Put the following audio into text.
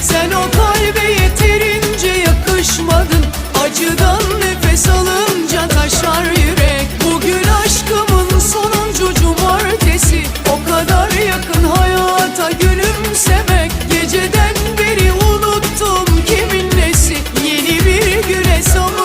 Sen o kalbe yeterince yakışmadın. Acıdan nefes alınca taşar yürek. Bugün aşkımın sonuncu cumartesi. O kadar yakın hayata gülümsemek. Geceden beri unuttum kimin nesi. Yeni bir güne sabah